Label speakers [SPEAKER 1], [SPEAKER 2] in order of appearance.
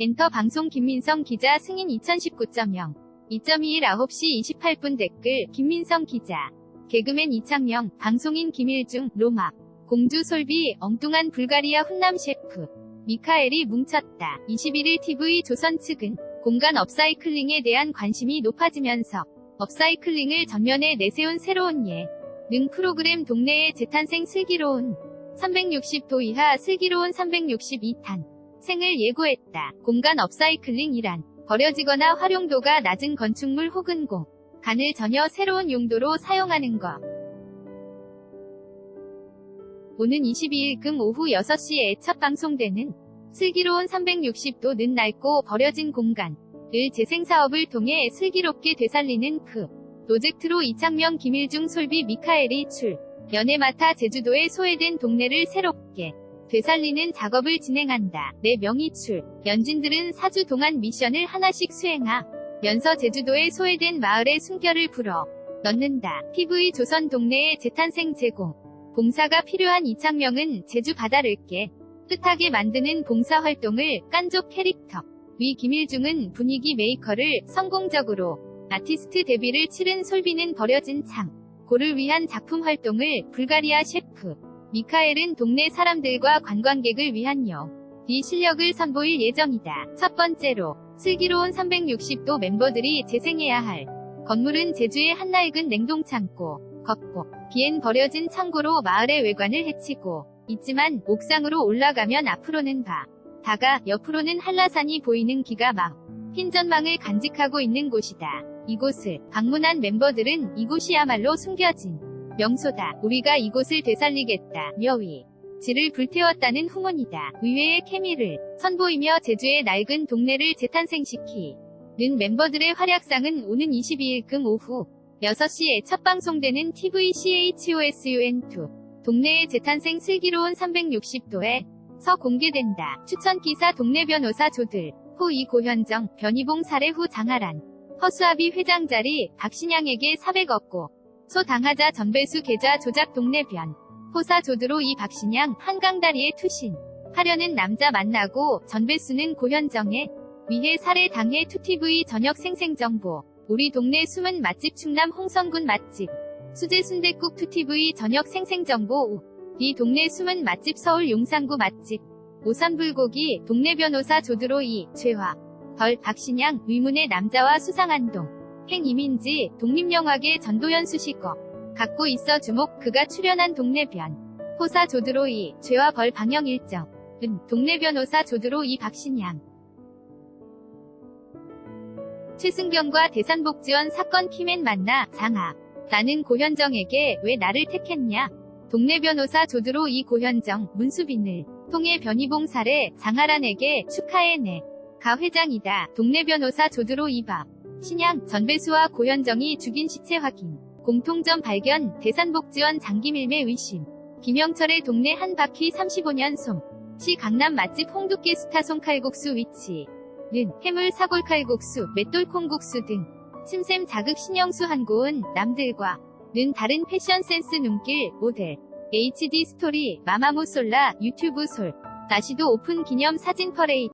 [SPEAKER 1] 엔터 방송 김민성 기자 승인 2019.0 2.21 9시 28분 댓글 김민성 기자 개그맨 이창영 방송인 김일중 로마 공주 솔비 엉뚱한 불가리아 훈남 셰프 미카엘이 뭉쳤다. 21일 TV 조선 측은 공간 업사이클링에 대한 관심이 높아지면서 업사이클링을 전면에 내세운 새로운 예. 능 프로그램 동네의 재탄생 슬기로운 360도 이하 슬기로운 362탄 생을 예고했다. 공간 업사이클링이란 버려지거나 활용도가 낮은 건축물 혹은 공, 간을 전혀 새로운 용도로 사용하는 것. 오는 22일 금 오후 6시에 첫 방송되는 슬기로운 360도 는 낡고 버려진 공간을 재생사업을 통해 슬기롭게 되살리는 그 프로젝트로 이창명 김일중 솔비 미카엘이 출 연애 맡아 제주도에 소외된 동네를 새롭게 되살리는 작업을 진행한다. 내 명의출. 연진들은 4주 동안 미션을 하나씩 수행하면서 제주도의 소외된 마을의 숨결을 불어 넣는다. TV 조선 동네의 재탄생 제공. 봉사가 필요한 이창명은 제주 바다를 깨 뜻하게 만드는 봉사활동을 깐족 캐릭터. 위 김일중은 분위기 메이커를 성공적으로 아티스트 데뷔를 치른 솔비는 버려진 창. 고를 위한 작품 활동을 불가리아 셰프 미카엘은 동네 사람들과 관광객을 위한 영, 이 실력을 선보일 예정이다. 첫 번째로 슬기로운 360도 멤버들이 재생해야 할 건물은 제주의 한 낡은 냉동창고, 겉보, 비엔 버려진 창고로 마을의 외관을 해치고 있지만 옥상으로 올라가면 앞으로는 바, 다가 옆으로는 한라산이 보이는 기가 막 흰 전망을 간직하고 있는 곳이다. 이곳을 방문한 멤버들은 이곳이야말로 숨겨진 명소다. 우리가 이곳을 되살리겠다. 묘위. 지를 불태웠다는 후문이다. 의외의 케미를 선보이며 제주의 낡은 동네를 재탄생시키는 멤버들의 활약상은 오는 22일 금 오후 6시에 첫 방송되는 TV CHOSUN2 동네의 재탄생 슬기로운 360도에 서 공개된다. 추천 기사 동네 변호사 조들 호 이 고현정 변희봉 살해 후 장하란 허수아비 회장 자리 박신양에게 400억 고 소 당하자 전배수 계좌 조작 동네변. 호사 조드로 이 박신양 한강다리에 투신. 하려는 남자 만나고 전배수는 고현정에. 위해 살해 당해 2TV 저녁 생생정보. 우리 동네 숨은 맛집 충남 홍성군 맛집. 수제 순댓국 2TV 저녁 생생정보 이 동네 숨은 맛집 서울 용산구 맛집. 오산불고기 동네 변호사 조드로 이 죄화. 벌 박신양 의문의 남자와 수상한동 행 이민지 독립영화계 전도연 수식어 갖고 있어 주목 그가 출연한 동네변. 호사 조드로 이 죄와 벌 방영 일정. 은 동네 변호사 조드로 이 박신양. 최승경과 대산복지원 사건 키맨 만나 장하 나는 고현정에게 왜 나를 택했냐? 동네 변호사 조드로 이 고현정 문수빈을 통해 변희봉 살해 장하란에게 축하해 내. 가 회장이다. 동네 변호사 조드로 이밥 신양 전배수와 고현정이 죽인 시체 확인. 공통점 발견 대산복지원 장기밀매 의심. 김영철의 동네 한 바퀴 35년 솜 시 강남 맛집 홍두깨 스타 송칼국수 위치. 는 해물 사골칼국수 맷돌콩국수 등 침샘 자극 신영수 한고은 남들과 는 다른 패션 센스 눈길 모델. HD 스토리 마마무 솔라 유튜브 솔. 다시도 오픈 기념 사진 퍼레이드